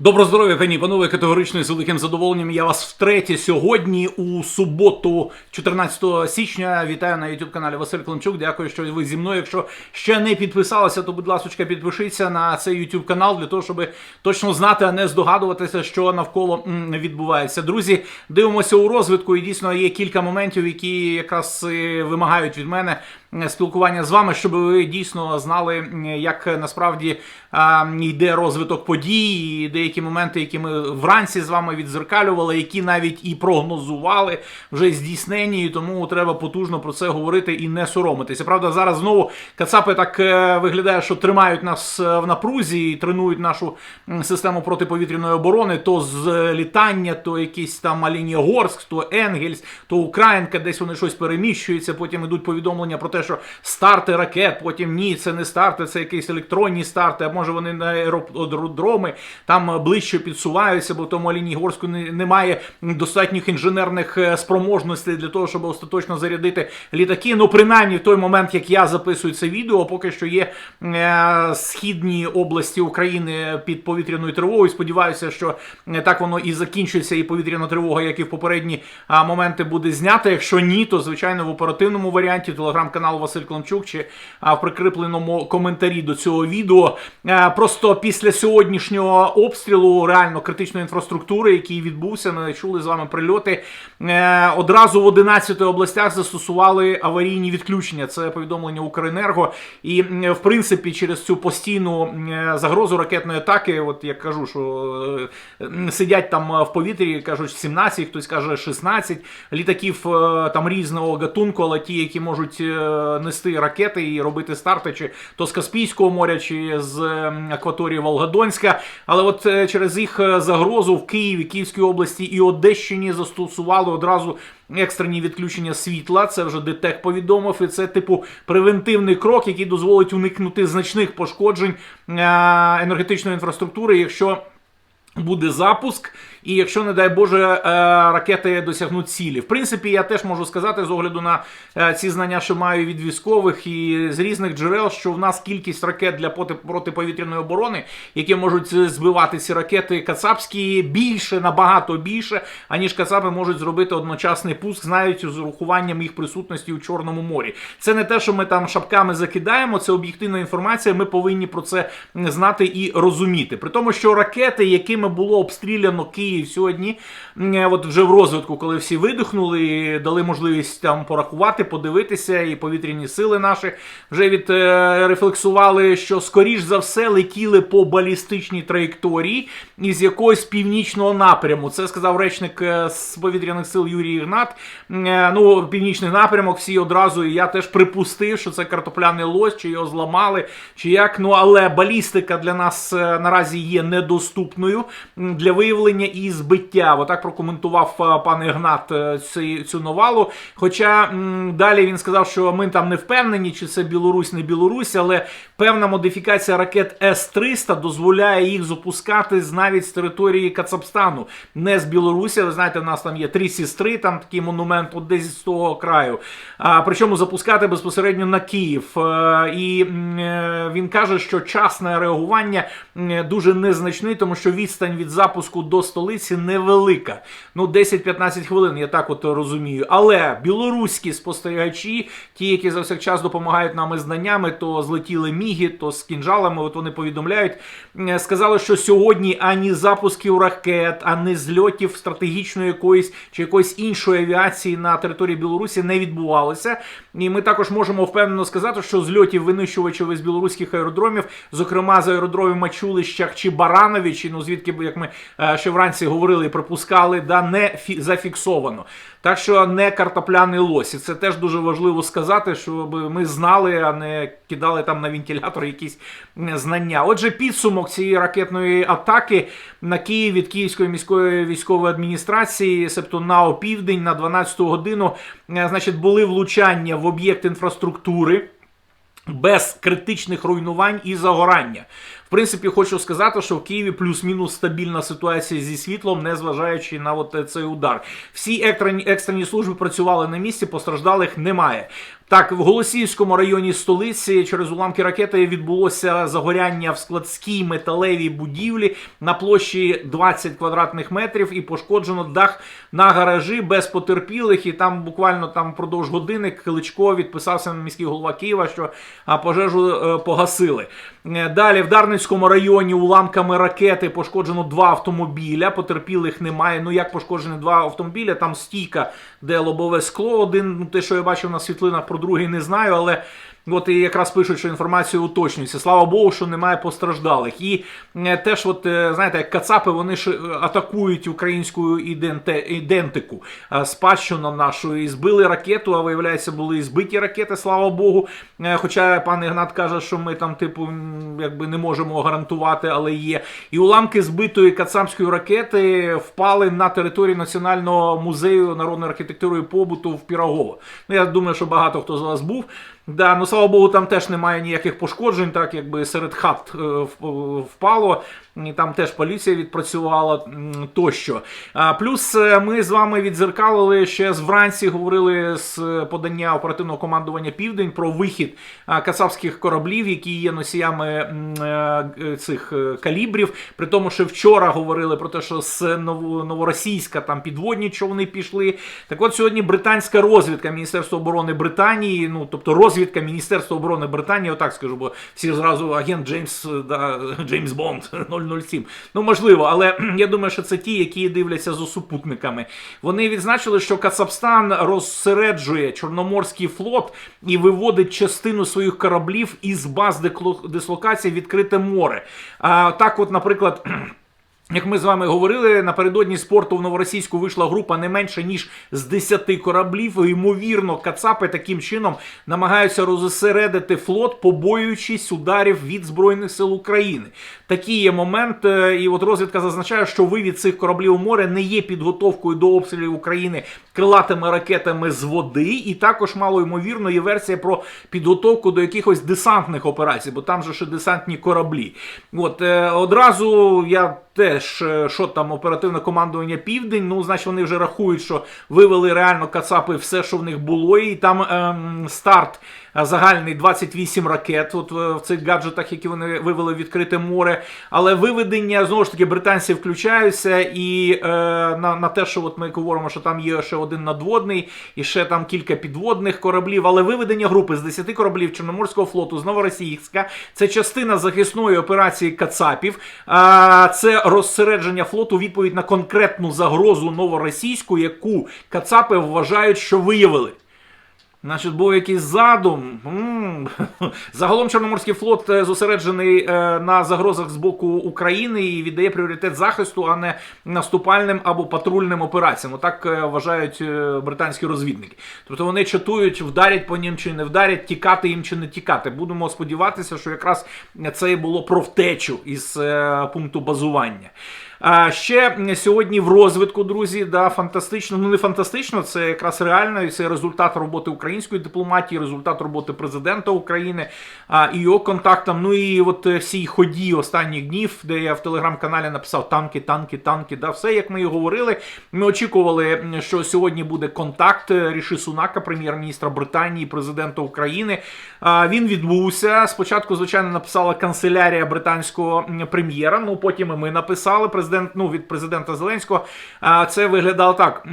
Доброго здоров'я, пані панове, категорично з великим задоволенням. Я вас втретє сьогодні у суботу, 14 січня. Вітаю на youtube каналі Василь Климчук. Дякую, що ви зі мною. Якщо ще не підписалися, то будь ласка, підпишіться на цей youtube канал для того, щоб точно знати, а не здогадуватися, що навколо відбувається. Друзі, дивимося у розвитку, і дійсно є кілька моментів, які якраз вимагають від мене спілкування з вами, щоб ви дійсно знали, як насправді йде розвиток подій, і деякі моменти, які ми вранці з вами відзеркалювали, які навіть і прогнозували, вже здійснені, і тому треба потужно про це говорити і не соромитися. Правда, зараз знову Кацапи так е, виглядає, що тримають нас е, в напрузі і тренують нашу систему протиповітряної оборони, то з літання, то якийсь там Алінігорськ, то Енгельс, то Українка, десь вони щось переміщуються. Потім ідуть повідомлення про те, що старти ракет, потім ні, це не старти, це якісь електронні старти, а може вони на аеродроми там ближче підсуваються, бо в тому Алінігорську не- немає достатніх інженерних е, спроможностей для того, щоб остаточно зарядити літаки. Ну, принаймні, в той момент, як я записую це відео, поки що є е, східні області України під повітряною тривогою. Сподіваюся, що е, так воно і закінчиться, і повітряна тривога, як і в попередні моменти, буде знята. Якщо ні, то звичайно в оперативному варіанті телеграм-канал Василь Климчук чи в прикріпленому коментарі до цього відео. Е, Просто після сьогоднішнього обстрілу реально критичної інфраструктури, який відбувся, ми чули з вами прильоти. е, Одразу в 11 областях застосували аварійні відключення. Це повідомлення Укренерго. І в принципі, через цю постійну загрозу ракетної атаки, от я кажу, що е, сидять там е, в повітрі, кажуть 17, хтось каже 16 літаків е, там різного гатунку, але ті, які можуть е, нести ракети і робити старти, чи то з Каспійського моря, чи з акваторії Волгодонська. Але от е, через їх е, загрозу в Києві, Київській області і Одещині застосували одразу. Екстрені відключення світла, це вже ДТЕК повідомив, і це типу превентивний крок, який дозволить уникнути значних пошкоджень е, енергетичної інфраструктури, якщо буде запуск, і якщо, не дай Боже, е, ракети досягнуть цілі. В принципі, я теж можу сказати з огляду на е, ці знання, що маю від військових і з різних джерел, що в нас кількість ракет для проти- протиповітряної оборони, які можуть збивати ці ракети кацапські, більше, набагато більше, аніж кацапи можуть зробити одночасний пуск, знають з урахуванням їх присутності у Чорному морі. Це не те, що ми там шапками закидаємо, це об'єктивна інформація. Ми повинні про це знати і розуміти. При тому, що ракети, якими було обстріляно Київ сьогодні, от вже в розвитку, коли всі видихнули, і дали можливість там порахувати, подивитися, і повітряні сили наші вже відрефлексували, що скоріш за все летіли по балістичній траєкторії із якогось північного напряму. Це сказав речник е, з повітряних сил Юрій Ігнат. Е, Ну, північний напрямок, всі одразу, і я теж припустив, що це картопляний лось, чи його зламали, чи як. Ну, але балістика для нас е, наразі є недоступною для виявлення і збиття. Отак прокоментував е, пан Ігнат е, цю, цю новалу. Хоча далі він сказав, що ми там не впевнені, чи це Білорусь, не Білорусь, але певна модифікація ракет С-300 дозволяє їх запускати навіть з території Кацапстану, не з Білорусі. Ви знаєте, в нас там є три сестри, там такий монумент от десь з того краю. А, причому запускати безпосередньо на Київ. Е, і він каже, що час на реагування дуже незначний, тому що відстань від запуску до столиці невелика. Ну, 10-15 хвилин, я так от розумію. Але білоруські спостерігачі, ті, які за всяк час допомагають нам із знаннями, то злетіли міги, то з кінжалами, от вони повідомляють, сказали, що сьогодні ані запусків ракет, ані зльотів стратегічної якоїсь чи якоїсь іншої авіації на території Білорусі не відбувалося. І ми також можемо впевнено сказати, що зльотів винищувачів із білоруських аеродромів, зокрема з аеродромів Мачулищах чи Барановичі, ну звідки як ми е, ще вранці говорили і припускали, да не фі- зафіксовано. Так що не картопляний лось. І це теж дуже важливо сказати, щоб ми знали, а не кидали там на вентилятор якісь знання. Отже, підсумок цієї ракетної атаки на Київ від Київської міської військової адміністрації, себто на опівдень на 12 годину, е, значить, були влучання в об'єкт інфраструктури без критичних руйнувань і загорання. В принципі, хочу сказати, що в Києві плюс-мінус стабільна ситуація зі світлом, незважаючи на от цей удар. Всі екстрені, екстрені служби працювали на місці, постраждалих немає. Так, в Голосіївському районі столиці через уламки ракети відбулося загоряння в складській металевій будівлі на площі 20 квадратних метрів і пошкоджено дах на гаражі без потерпілих. І там буквально там впродовж години Кличко відписався на міський голова Києва, що пожежу е, погасили. Е, Далі в Дарницькому районі уламками ракети пошкоджено два автомобіля. Потерпілих немає. Ну як пошкоджені два автомобіля? Там стійка, де лобове скло. Один, ну те, що я бачив на світлинах, про другий не знаю, але. От і якраз пишуть, що інформація уточнюється. Слава Богу, що немає постраждалих. І е, теж, от, е, знаєте, як кацапи вони ж е, атакують українську іденте, ідентику, спадщину нашу. І збили ракету, а виявляється, були і збиті ракети, слава Богу. Хоча пан Ігнат каже, що ми там, типу, якби не можемо гарантувати, але є. І уламки збитої кацапської ракети впали на території Національного музею народної архітектури і побуту в Пірогово. Ну, я думаю, що багато хто з вас був. Да, ну слава Богу, там теж немає ніяких пошкоджень, так якби серед хат е, впало. Там теж поліція відпрацювала тощо. Плюс е, ми з вами відзеркалили ще з вранці, говорили з е, подання оперативного командування Південь про вихід а, кацапських кораблів, які є носіями е, цих калібрів. При тому, що вчора говорили про те, що з новоросійська там підводні човни пішли. Так от сьогодні британська розвідка Міністерства оборони Британії, ну тобто розвідка Міністерства оборони Британії, отак скажу, бо всі зразу агент Джеймс да, Джеймс Бонд 007. Ну можливо, але я думаю, що це ті, які дивляться з супутниками. Вони відзначили, що Кацапстан розсереджує Чорноморський флот і виводить частину своїх кораблів із баз дислокації відкрите море. А так, от, наприклад. Як ми з вами говорили, напередодні спорту в Новоросійську вийшла група не менше ніж з 10 кораблів. Ймовірно, Кацапи таким чином намагаються розосередити флот, побоюючись ударів від Збройних сил України. Такий є момент, е, і от розвідка зазначає, що вивід цих кораблів у море не є підготовкою до обстрілів України крилатими ракетами з води, і також мало ймовірно є версія про підготовку до якихось десантних операцій, бо там же ще десантні кораблі. От е, одразу я теж е, що там оперативне командування Південь. Ну, значить, вони вже рахують, що вивели реально Кацапи все, що в них було, і там ем, старт загальний 28 ракет. От е, в цих гаджетах, які вони вивели в відкрите море. Але виведення знову ж таки британці включаються і е, на, на те, що от ми говоримо, що там є ще один надводний і ще там кілька підводних кораблів. Але виведення групи з 10 кораблів Чорноморського флоту з Новоросійська це частина захисної операції Кацапів. А, це розсередження флоту відповідь на конкретну загрозу новоросійську, яку Кацапи вважають, що виявили. Значить, був якийсь задум. Загалом Чорноморський флот е, зосереджений е, на загрозах з боку України і віддає пріоритет захисту, а не наступальним або патрульним операціям. Так вважають е, британські розвідники. Тобто вони чатують, вдарять по ним чи не вдарять, тікати їм чи не тікати. Будемо сподіватися, що якраз це і було про втечу із пункту базування. А ще сьогодні в розвитку, друзі, да, фантастично. Ну не фантастично, це якраз реально, це результат роботи української дипломатії, результат роботи президента України і його контактам. Ну і от е, всій ході останніх днів, де я в телеграм-каналі написав танки, танки, танки. Да, все як ми і говорили. Ми очікували, що сьогодні буде контакт е, Ріші Сунака, прем'єр-міністра Британії, президента України. Він відбувся. Спочатку, звичайно, написала канцелярія британського прем'єра. Ну потім і ми написали президент, ну від президента Зеленського. Це виглядало так.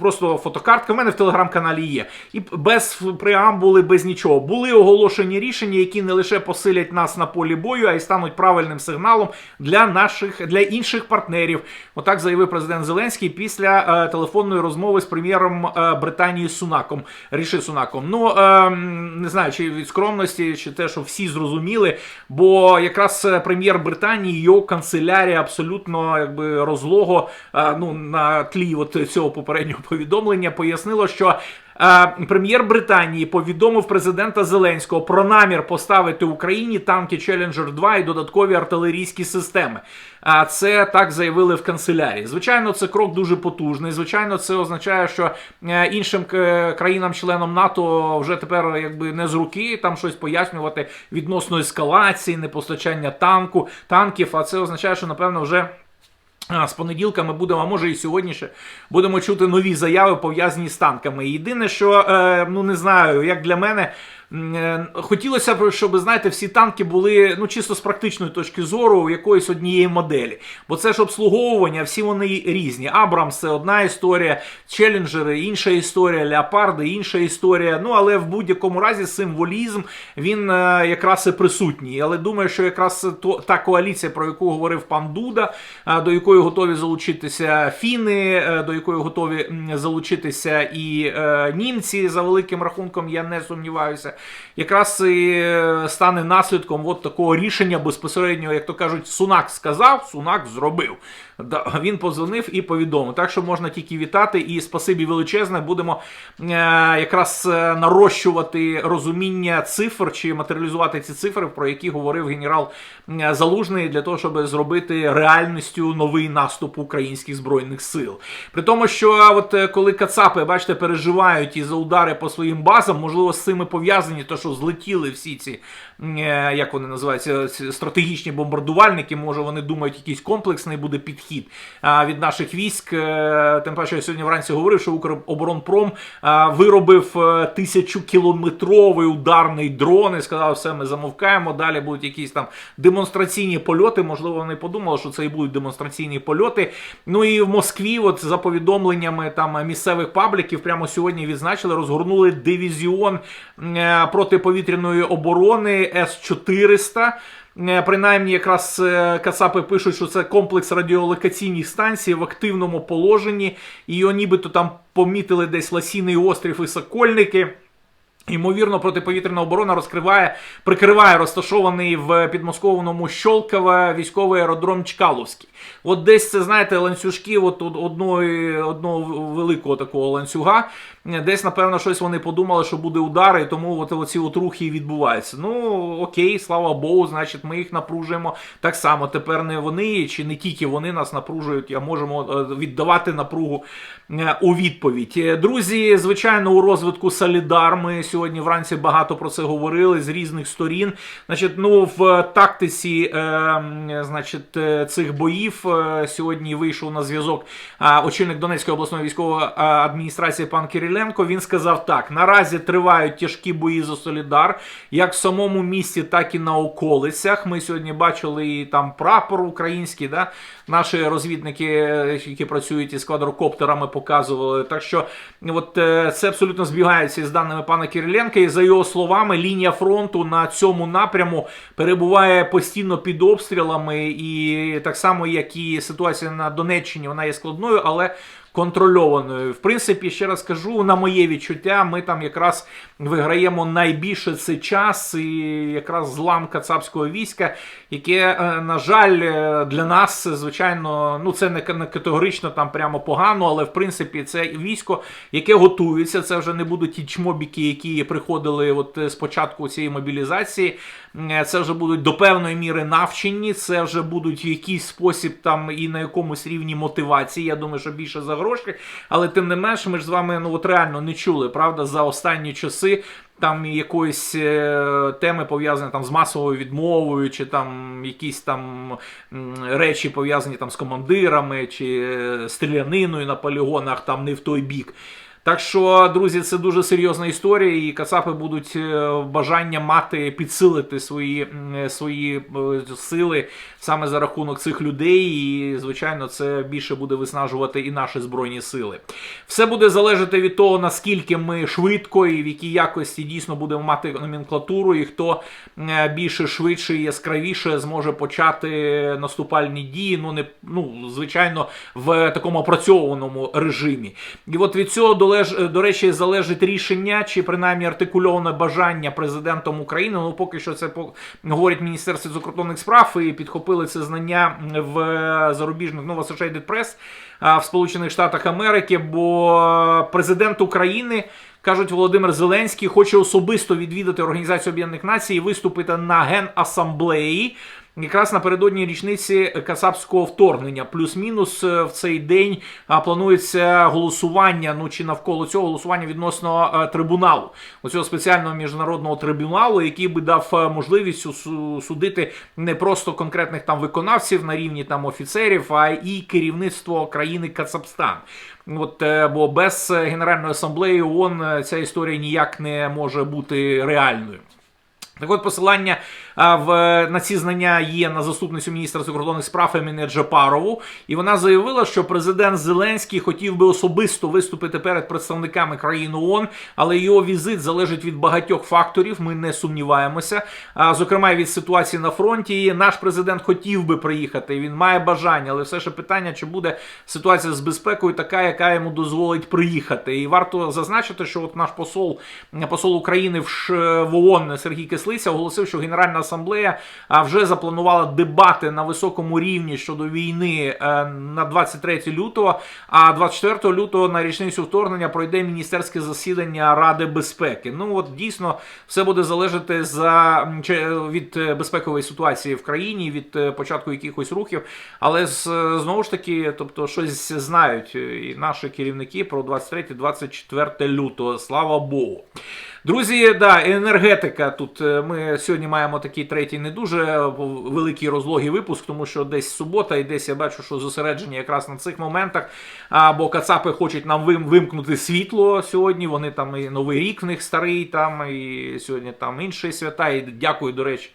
Просто фотокартка в мене в телеграм-каналі є. І без преамбули, без нічого. Були оголошені рішення, які не лише посилять нас на полі бою, а й стануть правильним сигналом для наших для інших партнерів. Отак заявив президент Зеленський після е, телефонної розмови з прем'єром е, Британії Сунаком. Ріши Сунаком. Ну е, не знаю, чи від скромності, чи те, що всі зрозуміли, бо якраз прем'єр Британії, його канцелярія абсолютно якби розлого е, ну, на тлі от цього попереднього повідомлення пояснило, що. Е, Прем'єр Британії повідомив президента Зеленського про намір поставити Україні танки Challenger 2 і додаткові артилерійські системи. А це так заявили в канцелярії. Звичайно, це крок дуже потужний. Звичайно, це означає, що е, іншим країнам-членам НАТО вже тепер якби не з руки там щось пояснювати відносно ескалації, непостачання танку танків. А це означає, що напевно вже. З понеділка ми будемо, а може і сьогодні ще будемо чути нові заяви пов'язані з танками. Єдине, що е, ну не знаю, як для мене. Е, Хотілося б, щоб знаєте, всі танки були ну чисто з практичної точки зору якоїсь однієї моделі. Бо це ж обслуговування, всі вони різні. Абрамс це одна історія, челенджери інша історія, леопарди інша історія. Ну але в будь-якому разі символізм він е, якраз і присутній. Але думаю, що якраз то та коаліція, про яку говорив пан Дуда, е, до якої готові залучитися фіни, е, до якої готові залучитися і е, німці за великим рахунком, я не сумніваюся, якраз і стане наслідком от такого рішення безпосередньо, як то кажуть, Сунак сказав, Сунак зробив. Він позвонив і повідомив. Так що можна тільки вітати і спасибі величезне. Будемо е, якраз е, нарощувати розуміння цифр чи матеріалізувати ці цифри, про які говорив генерал е, Залужний, для того, щоб зробити реальністю новий наступ українських збройних сил. При тому, що от коли Кацапи, бачите, переживають і за удари по своїм базам, можливо, з цими пов'язані, то що злетіли всі ці, е, як вони називаються, стратегічні бомбардувальники. Може, вони думають, якийсь комплексний буде підхід від наших військ. Е, Тим паче, я сьогодні вранці говорив, що Укроборонпром виробив е, тисячукілометровий ударний дрон і сказав, все, ми замовкаємо. Далі будуть якісь там демонстраційні польоти. Можливо, вони подумали, що це і будуть демонстраційні польоти. Ну і в Москві, от за повідомленнями там місцевих пабліків, прямо сьогодні відзначили, розгорнули дивізіон протиповітряної оборони С-400. Е, Принаймні, якраз е, Кацапи пишуть, що це комплекс радіолокаційних станцій в активному положенні, і його нібито там помітили десь Ласіний острів і Сокольники. Ймовірно, протиповітряна оборона розкриває, прикриває розташований в підмосковному Щолкове військовий аеродром Чкаловський. От десь це, знаєте, ланцюжки от одної, одного великого такого ланцюга. Десь, напевно, щось вони подумали, що буде удар, і тому от, оці от рухи відбуваються. Ну, окей, слава Богу, значить, ми їх напружуємо. Так само тепер не вони, чи не тільки вони нас напружують, а можемо е, віддавати напругу е, у відповідь. Е, Друзі, звичайно, у розвитку Солідар ми сьогодні вранці багато про це говорили з різних сторін. Значить, ну в тактиці е, значить, цих боїв е, сьогодні вийшов на зв'язок очільник Донецької обласної військової адміністрації пан Кириленко. Він сказав так: наразі тривають тяжкі бої за Солідар, як в самому місті, так і на околицях. Ми сьогодні бачили і там прапор український, да? наші розвідники, е, які працюють із квадрокоптерами, показували. Так що от е, це абсолютно збігається із даними пана Кириленка. І за його словами, лінія фронту на цьому напряму перебуває постійно під обстрілами, і так само, як і ситуація на Донеччині, вона є складною, але контрольованою. В принципі, ще раз кажу, на моє відчуття, ми там якраз виграємо найбільше це час і якраз злам кацапського війська, яке, е, на жаль, е, для нас, звичайно, ну це не категорично там прямо погано, але в принципі це військо, яке готується. Це вже не будуть ті чмобіки, які приходили от е, з початку цієї мобілізації. Е, Це вже будуть до певної міри навчені, це вже будуть в якийсь спосіб там і на якомусь рівні мотивації. Я думаю, що більше за гроші. Але тим не менш, ми ж з вами ну от реально не чули, правда, за останні часи. Там якоїсь е, теми пов'язані там з масовою відмовою, чи там якісь там речі пов'язані там з командирами, чи е, стріляниною на полігонах, там не в той бік. Так що, друзі, це дуже серйозна історія, і Кацапи будуть е, бажання мати підсилити свої, е, свої е, сили саме за рахунок цих людей. І, звичайно, це більше буде виснажувати і наші збройні сили. Все буде залежати від того, наскільки ми швидко і в якій якості дійсно будемо мати номенклатуру, і хто більше швидше і яскравіше зможе почати наступальні дії. Ну не ну звичайно в такому опрацьованому режимі. І от від цього долеж, до речі залежить рішення чи принаймні артикульоване бажання президентом України. Ну поки що це по- говорить Міністерство закордонних справ і підхопили це знання в зарубіжних ну, в Associated Press в Сполучених Штатах Америки, бо президент України. Кажуть, Володимир Зеленський хоче особисто відвідати Організацію Об'єднаних Націй і виступити на генасамблеї якраз напередодні річниці кацапського вторгнення. Плюс-мінус е, в цей день планується голосування. Ну чи навколо цього голосування відносно е, трибуналу, оцього спеціального міжнародного трибуналу, який би дав е, можливість су- судити не просто конкретних там виконавців на рівні там офіцерів, а і керівництво країни Кацапстан. От, бо без Генеральної асамблеї ООН ця історія ніяк не може бути реальною. Так от посилання в, на ці знання є на заступницю міністра закордонних справ Еміне Джапарову, і вона заявила, що президент Зеленський хотів би особисто виступити перед представниками країн ООН, але його візит залежить від багатьох факторів. Ми не сумніваємося. А, зокрема, від ситуації на фронті. Наш президент хотів би приїхати. Він має бажання, але все ж питання, чи буде ситуація з безпекою така, яка йому дозволить приїхати. І варто зазначити, що от наш посол, посол України в ООН Сергій Кислиця оголосив, що Генеральна асамблея вже запланувала дебати на високому рівні щодо війни е, на 23 лютого. А 24 лютого на річницю вторгнення пройде міністерське засідання Ради безпеки. Ну от дійсно все буде залежати за від е, безпекової ситуації в країні, від е, початку якихось рухів. Але знову ж таки, тобто щось знають е, і наші керівники про 23-24 лютого. Слава Богу. Друзі, да, енергетика. Тут е, ми сьогодні маємо такий третій не дуже великий розлогий випуск, тому що десь субота, і десь я бачу, що зосереджені якраз на цих моментах. Або Кацапи хочуть нам вимкнути світло сьогодні. Вони там і Новий рік в них старий, там і сьогодні там інші свята. І дякую, до речі.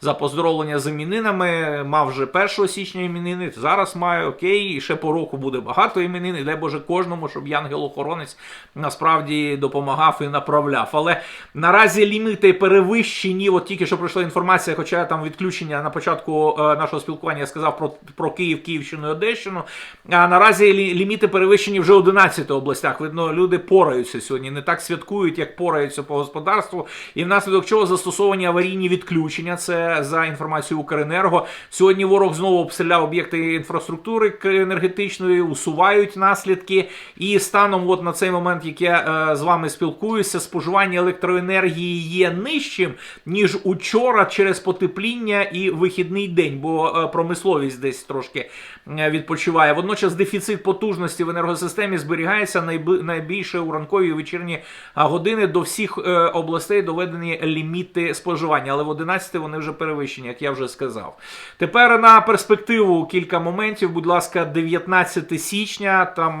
За поздоровлення з іменинами мав вже 1 січня іменини, зараз маю окей, і ще по року буде багато іменин. І дай Боже кожному, щоб янгел-охоронець насправді допомагав і направляв. Але наразі ліміти перевищені. От тільки що пройшла інформація, хоча там відключення на початку е, нашого спілкування я сказав про, про Київ, Київщину і Одещину. А наразі ліміти перевищені вже в 11 областях. Видно, люди пораються сьогодні, не так святкують, як пораються по господарству. І внаслідок чого застосовані аварійні відключення. Це за інформацією Укренерго. Сьогодні ворог знову обстріляв об'єкти інфраструктури енергетичної, усувають наслідки. І станом, от на цей момент, як я е, з вами спілкуюся, споживання електроенергії є нижчим ніж учора через потепління і вихідний день, бо е, промисловість десь трошки е, відпочиває. Водночас дефіцит потужності в енергосистемі зберігається найбільше у ранкові і вечірні години. До всіх е, областей доведені ліміти споживання, але в 11 вони вже перевищені, як я вже сказав. Тепер на перспективу кілька моментів. Будь ласка, 19 січня. Там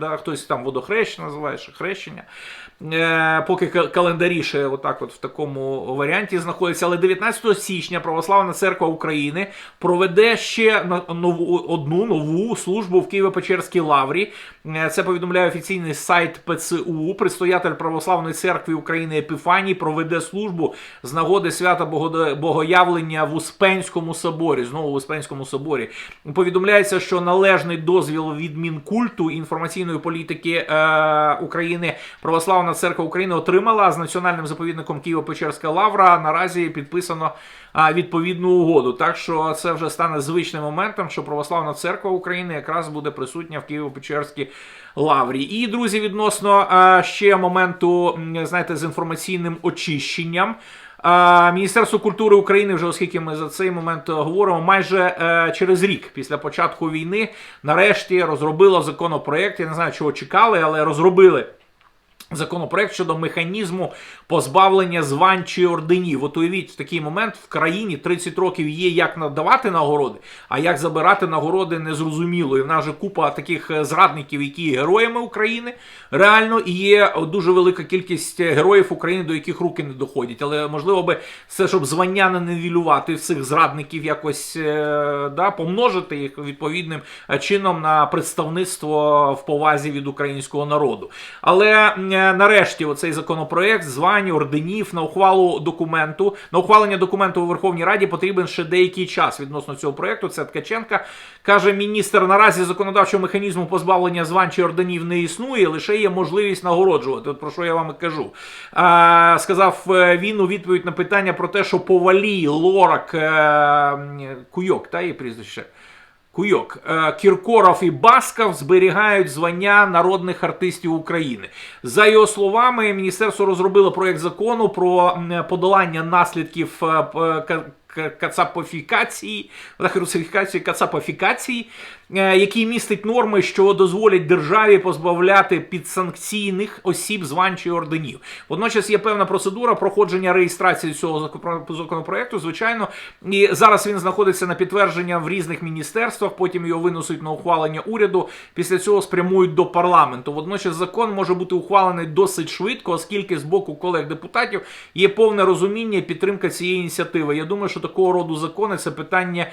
да, хтось там водохрещення називає ще хрещення. Е, поки ка- календарі ще отак от в такому варіанті знаходяться. Але 19 січня Православна церква України проведе ще нову одну нову службу в Києво-Печерській лаврі. Е, Це повідомляє офіційний сайт ПЦУ. Предстоятель Православної церкви України Епіфаній проведе службу з нагоди свята Богоявлення в Успенському соборі. Знову в Успенському соборі. Повідомляється, що належний дозвіл від Мінкульту інформаційної політики е, України Православна церква України отримала з національним заповідником Києво-Печерська лавра. Наразі підписано відповідну угоду. Так що це вже стане звичним моментом, що Православна церква України якраз буде присутня в Києво-Печерській лаврі. І друзі, відносно ще моменту, знаєте, з інформаційним очищенням. Міністерство культури України, вже оскільки ми за цей момент е, говоримо, майже е, через рік після початку війни нарешті розробило законопроект. Я не знаю, чого чекали, але розробили. Законопроект щодо механізму позбавлення звань чи орденів. От уявіть, в такий момент в країні 30 років є як надавати нагороди, а як забирати нагороди незрозуміло. І в нас же купа таких е, зрадників, які є героями України, реально, і є дуже велика кількість героїв України, до яких руки не доходять. Але можливо би це, щоб звання не нивелювати цих зрадників, якось е, да, помножити їх відповідним е, чином на представництво в повазі від українського народу. Але е, нарешті оцей законопроект звань орденів на ухвалу документу на ухвалення документу у Верховній Раді потрібен ще деякий час відносно цього проекту. Це Ткаченка каже міністр. Наразі законодавчого механізму позбавлення звань чи орденів не існує, лише є можливість нагороджувати. От про що я вам і кажу. А, сказав е, він у відповідь на питання про те, що повалій Лорак е, Куйок, та її прізвище. Куйок, Е, Кіркоров і Басков зберігають звання народних артистів України. За його словами, міністерство розробило проєкт закону про подолання наслідків е, ка- кацапофікації, кацапофікації, е, який містить норми, що дозволять державі позбавляти підсанкційних осіб звань чи орденів. Водночас є певна процедура проходження реєстрації цього законопроекту, звичайно, і зараз він знаходиться на підтвердження в різних міністерствах. Потім його винесуть на ухвалення уряду. Після цього спрямують до парламенту. Водночас закон може бути ухвалений досить швидко, оскільки з боку колег депутатів є повне розуміння і підтримка цієї ініціативи. Я думаю, що такого роду закони це питання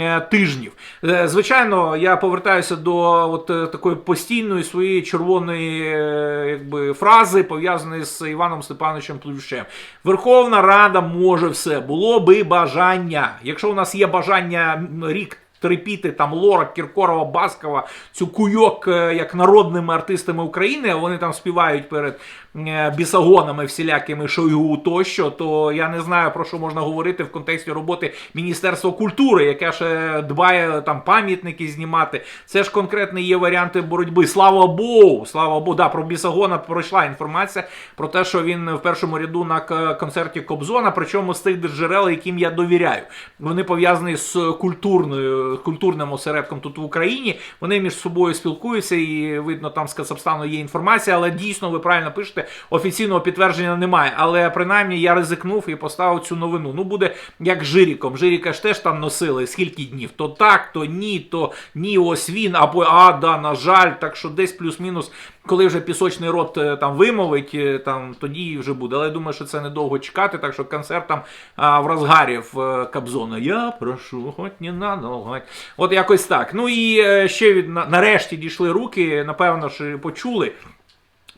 е, тижнів. Е, Звичайно, я повертаюся до от е, такої постійної своєї червоної е, якби фрази, пов'язаної з Іваном Степановичем Плющем. Верховна Рада може все. Було би бажання. Якщо у нас є бажання рік. Терпіти там Лора, Кіркорова, Баскова, цю куйок е, як народними артистами України, вони там співають перед бісагонами всілякими Шойгу тощо, то я не знаю про що можна говорити в контексті роботи Міністерства культури, яке ще дбає там пам'ятники знімати. Це ж конкретні є варіанти боротьби. Слава Богу, слава Богу, да, про бісагона пройшла інформація про те, що він в першому ряду на концерті Кобзона, причому з тих джерел, яким я довіряю. Вони пов'язані з культурною культурним осередком тут в Україні. Вони між собою спілкуються, і видно, там з Казахстану є інформація, але дійсно ви правильно пишете, офіційного підтвердження немає. Але принаймні я ризикнув і поставив цю новину. Ну буде як Жиріком. Жиріка ж теж там носили скільки днів? То так, то ні, то ні, ось він, або а, да, на жаль. Так що десь плюс-мінус, коли вже пісочний рот е, там вимовить, е, там тоді вже буде. Але я думаю, що це недовго чекати, так що концерт там а, в розгарі в е, Кобзона. Я прошу, хоч не надо надовго. От якось так. Ну і ще від нарешті дійшли руки, напевно ж почули.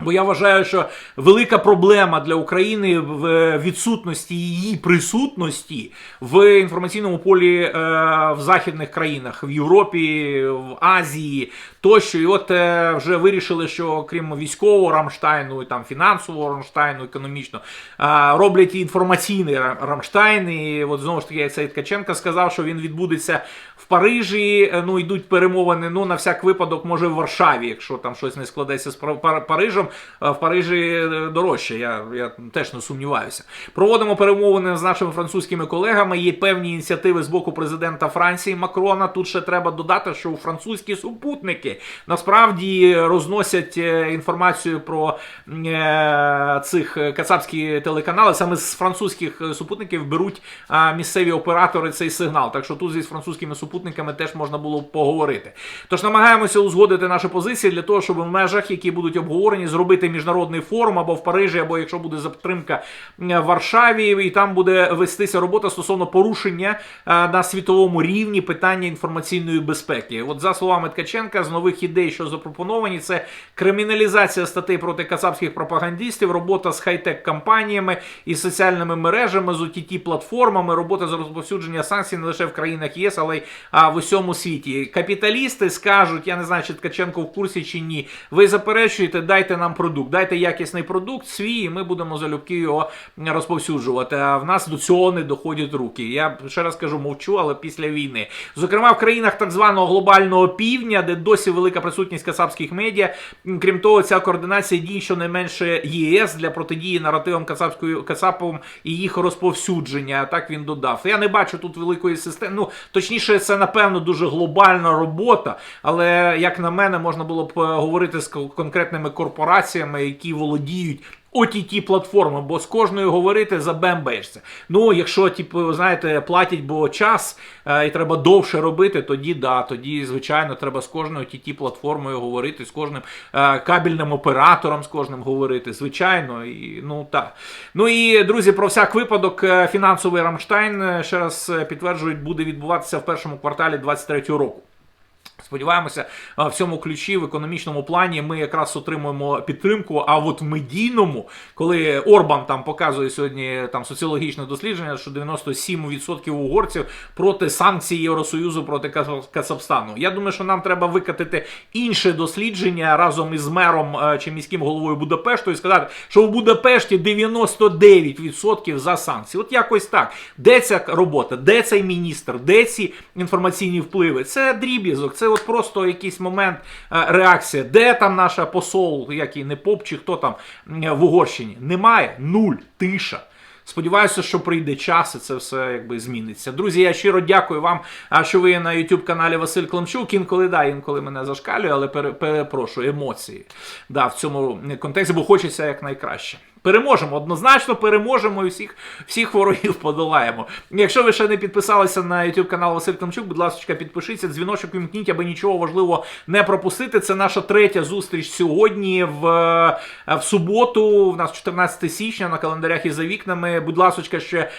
Бо я вважаю, що велика проблема для України в відсутності її присутності в інформаційному полі е, в західних країнах, в Європі, в Азії тощо. І от е, вже вирішили, що крім військового Рамштайну, і там фінансового Рамштайну, економічно, е, роблять і інформаційний Ра- Рамштайн. І от знову ж таки, Саїд Ткаченко сказав, що він відбудеться Парижі. е, Ну йдуть перемовини. Ну на всяк випадок, може в Варшаві, якщо там щось не складеться з Пар- Пар- Парижем. В Парижі е, дорожче. Я, я теж не сумніваюся. Проводимо перемовини з нашими французькими колегами. Є певні ініціативи з боку президента Франції Макрона. Тут ще треба додати, що у французькі супутники насправді розносять е, інформацію про е, цих е, кацапські телеканали. Саме з французьких е, супутників беруть а, місцеві оператори цей сигнал. Так що тут зі французькими супутниками теж можна було поговорити. Тож намагаємося узгодити наші позиції для того, щоб в межах, які будуть обговорені, зробити міжнародний форум або в Парижі, або якщо буде затримка е, в Варшаві, і там буде вестися робота стосовно порушення е, на світовому рівні питання інформаційної безпеки. От за словами Ткаченка, з нових ідей, що запропоновані, це криміналізація статей проти кацапських пропагандистів, робота з хай-тек компаніями і соціальними мережами, з ott платформами, робота з розповсюдження санкцій не лише в країнах ЄС, але й а, в усьому світі. Капіталісти скажуть, я не знаю, чи Ткаченко в курсі чи ні. Ви заперечуєте, дайте нам продукт, дайте якісний продукт свій, і ми будемо залюбки його розповсюджувати. А в нас до цього не доходять руки. Я ще раз кажу, мовчу, але після війни. Зокрема, в країнах так званого глобального півдня, де досі велика присутність кацапських медіа. Крім того, ця координація дій щонайменше ЄС для протидії наративам кацапської кацапам і їх розповсюдження. Так він додав. Я не бачу тут великої системи. Ну точніше, це напевно дуже глобальна робота. Але як на мене, можна було б е, говорити з конкретними корпораціями, які володіють. Ott платформи, бо з кожною говорити забембаєшся. Ну, якщо, типу, знаєте, платять, бо час е, і треба довше робити, тоді да, тоді, звичайно, треба з кожною ott платформою говорити, з кожним е, кабельним оператором, з кожним говорити. Звичайно, і ну так. Ну і друзі, про всяк випадок, е, фінансовий Рамштайн, е, ще раз е, підтверджують, буде відбуватися в першому кварталі 23 року. Сподіваємося, в цьому ключі в економічному плані ми якраз отримуємо підтримку. А от в медійному, коли Орбан там показує сьогодні там соціологічне дослідження, що 97% угорців проти санкцій Євросоюзу проти Ка- Казахстану. Я думаю, що нам треба викатити інше дослідження разом із мером е, чи міським головою Будапешту і сказати, що в Будапешті 99% за санкції. От якось так. Де ця робота? Де цей міністр? Де ці інформаційні впливи? Це дріб'язок, це от просто якийсь момент е, реакція. Де там наша посол, який не поп чи хто там в Угорщині? Немає. Нуль. Тиша. Сподіваюся, що прийде час, і це все якби зміниться. Друзі, я щиро дякую вам, що ви на youtube каналі Василь Климчук. Інколи да, інколи мене зашкалює, але пере- перепрошую емоції. Да, в цьому контексті, бо хочеться як найкраще. Переможемо, однозначно переможемо і всіх, всіх ворогів подолаємо. Якщо ви ще не підписалися на YouTube канал Василь Климчук, будь ласка, підпишіться, дзвіночок вімкніть, аби нічого важливого не пропустити. Це наша третя зустріч сьогодні в, е, в суботу. В нас 14 січня на календарях і за вікнами. Будь ласка, ще е,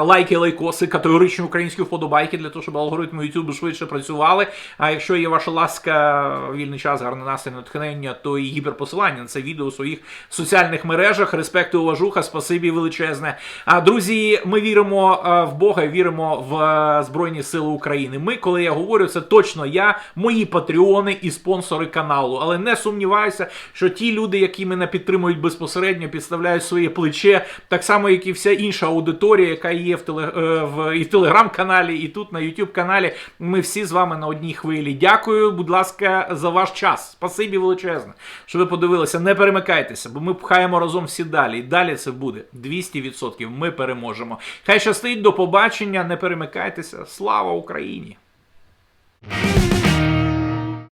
лайки, лайкоси, категоричні українські вподобайки для того, щоб алгоритми YouTube швидше працювали. А якщо є ваша ласка, вільний час, гарний настрій, натхнення, то і гіперпосилання на це відео у своїх соціальних мережах. Респекту, уважуха, спасибі величезне. А друзі, ми віримо е, в Бога, віримо в е, Збройні Сили України. Ми, коли я говорю, це точно я, мої патреони і спонсори каналу. Але не сумніваюся, що ті люди, які мене підтримують безпосередньо, підставляють своє плече, так само, як і вся інша аудиторія, яка є в, теле, е, в, і в телеграм-каналі, і тут на YouTube каналі. Ми всі з вами на одній хвилі. Дякую, будь ласка, за ваш час. Спасибі величезне, що ви подивилися. Не перемикайтеся, бо ми пхаємо разом всі далі. І далі це буде 200%. Ми переможемо. Хай щастить, до побачення. Не перемикайтеся. Слава Україні!